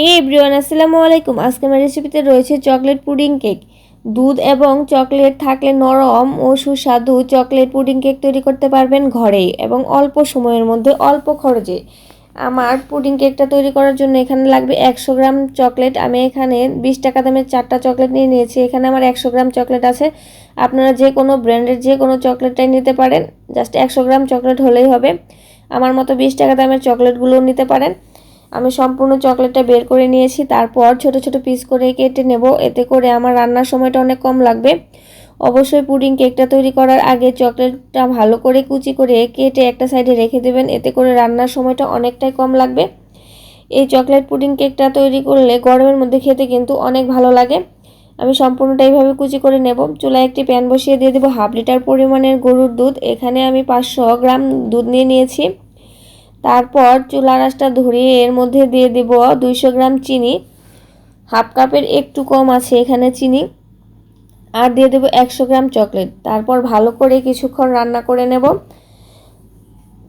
হে everyone, আসসালামু আলাইকুম। আজকে আমার রেসিপিতে রয়েছে চকলেট পুডিং কেক দুধ এবং চকলেট থাকলে নরম ও সুস্বাদু চকলেট পুডিং কেক তৈরি করতে পারবেন ঘরেই এবং অল্প সময়ের মধ্যে অল্প খরচে। আমার পুডিং কেকটা তৈরি করার জন্য এখানে লাগবে একশো গ্রাম চকলেট আমি এখানে বিশ টাকা দামের চারটা চকলেট নিয়ে নিয়েছি। এখানে আমার একশো গ্রাম চকলেট আছে। আপনারা যে কোনো ব্র্যান্ডের যে কোনো চকলেটটাই নিতে পারেন। জাস্ট একশো গ্রাম চকলেট হলেই হবে। আমার মতো বিশ টাকা দামের চকলেটগুলোও নিতে পারেন। আমি সম্পূর্ণ চকলেটটা বের করে নিয়েছি, তারপর ছোট ছোট পিস করে কেটে নেব। এতে করে আমার রান্নার সময়টা অনেক কম লাগবে। অবশ্যই পুডিং কেকটা তৈরি করার আগে চকলেটটা ভালো করে কুচি করে কেটে একটা সাইডে রেখে দেবেন। এতে করে রান্নার সময়টা অনেকটাই কম লাগবে। এই চকলেট পুডিং কেকটা তৈরি করলে গরমের মধ্যে খেতে কিন্তু অনেক ভালো লাগে। আমি সম্পূর্ণটা এইভাবে কুচি করে নেব। চুলায় একটি প্যান বসিয়ে দিয়ে দেবো। হাফ লিটার পরিমাণের গরুর দুধ। এখানে আমি পাঁচশো গ্রাম দুধ নিয়ে নিয়েছি। তারপর চুলা আঁচটা ধরিয়ে এর মধ্যে দিয়ে দেব দুইশো গ্রাম চিনি। হাফ কাপের একটু কম আছে এখানে চিনি। আর দিয়ে দেবো একশো গ্রাম চকলেট। তারপর ভালো করে কিছুক্ষণ রান্না করে নেব।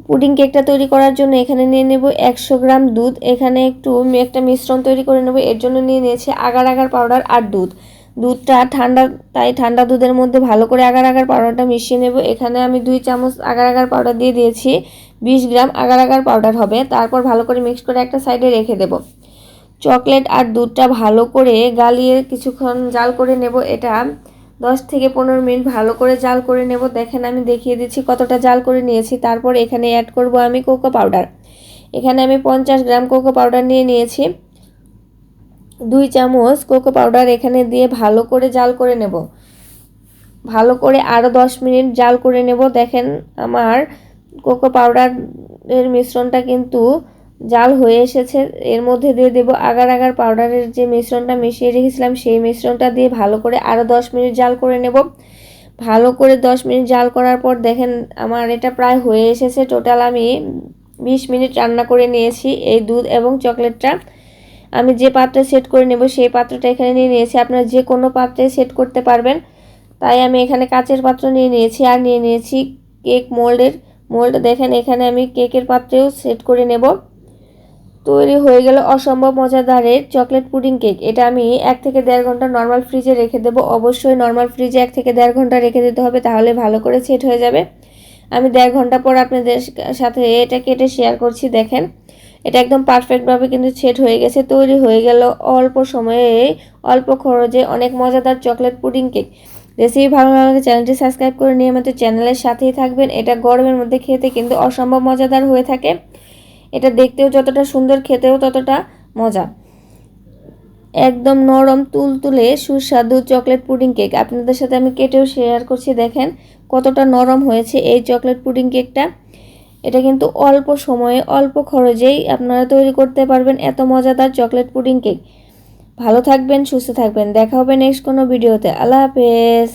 পুডিং কেকটা তৈরি করার জন্য এখানে নিয়ে নেব একশো গ্রাম দুধ। এখানে একটু একটা মিশ্রণ তৈরি করে নেব। এর জন্য নিয়ে নিয়েছি আগার আগার পাউডার আর দুধ। দুধটা ঠান্ডা, তাই ঠান্ডা দুধের মধ্যে ভালো করে আগার আগার পাউডারটা মিশিয়ে নেব। এখানে আমি দুই চামচ আগার আগার পাউডার দিয়ে দিয়েছি। বিশ গ্রাম আগার আগার পাউডার হবে। তারপর ভালো করে মিক্স করে একটা সাইডে রেখে দেব। চকলেট আর দুধটা ভালো করে গালিয়ে কিছুক্ষণ জাল করে নেব। এটা দশ থেকে পনেরো মিনিট ভালো করে জাল করে নেব। দেখেন আমি দেখিয়ে দিচ্ছি কতটা জাল করে নিয়েছি। তারপর এখানে অ্যাড করব আমি কোকো পাউডার এখানে আমি পঞ্চাশ গ্রাম কোকো পাউডার নিয়ে নিয়েছি। দুই চামচ কোকো পাউডার এখানে দিয়ে ভালো করে জাল করে নেব। ভালো করে আরও দশ মিনিট জাল করে নেব। দেখেন আমার কোকো পাউডারের মিশ্রণটা কিন্তু জাল হয়ে এসেছে। এর মধ্যে দিয়ে দেব আগার আগার পাউডারের যে মিশ্রণটা মিশিয়ে রেখেছিলাম, সেই মিশ্রণটা দিয়ে ভালো করে আরও দশ মিনিট জাল করে নেব। ভালো করে দশ মিনিট জাল করার পর দেখেন আমার এটা প্রায় হয়ে এসেছে। টোটাল আমি বিশ মিনিট রান্না করে নিয়েছি এই দুধ এবং চকলেটটা। আমি যে পাত্রে সেট করে নেব সেই পাত্রটা এখানে নিয়ে নিয়েছি। আপনারা যে কোনো পাত্রে সেট করতে পারবেন। তাই আমি এখানে কাচের পাত্র নিয়ে নিয়েছি আর নিয়ে নিয়েছি কেক মোল্ডের মোল্ড দেখেন, এখানে আমি কেকের পাত্রেও সেট করে নেব। তৈরি হয়ে গেল অসম্ভব মজাদারের চকলেট পুডিং কেক এটা আমি এক থেকে দেড় ঘণ্টা নর্মাল ফ্রিজে রেখে দেবো। অবশ্যই নর্মাল ফ্রিজে এক থেকে দেড় ঘণ্টা রেখে দিতে হবে, তাহলে ভালো করে সেট হয়ে যাবে। আমি দেড় ঘণ্টা পর আপনাদের সাথে এটা কেটে শেয়ার করছি, দেখেন। এটা একদম পারফেক্টভাবে কিন্তু সেট হয়ে গেছে, তৈরি হয়ে গেল অল্প সময়ে, অল্প খরচে অনেক মজাদার চকলেট পুডিং কেক রেসিপি ভালো লাগলে চ্যানেলটি সাবস্ক্রাইব করে নিয়মিত চ্যানেলের সাথেই থাকবেন। এটা গরমের মধ্যে খেতে কিন্তু অসম্ভব মজাদার হয়ে থাকে। এটা দেখতেও যতটা সুন্দর, খেতেও ততটা মজা। একদম নরম তুল তুলে সুস্বাদু চকলেট পুডিং কেক। আপনাদের সাথে আমি কেটেও শেয়ার করছি, দেখেন কতটা নরম হয়েছে এই চকলেট পুডিং কেকটা। এটা কিন্তু অল্প সময়ে, অল্প খরচেই আপনারা তৈরি করতে পারবেন এত মজাদার চকলেট পুডিং কেক। ভালো থাকবেন সুস্থ থাকবেন। দেখা হবে নেক্সট কোনো ভিডিওতে আল্লাহ হাফেজ।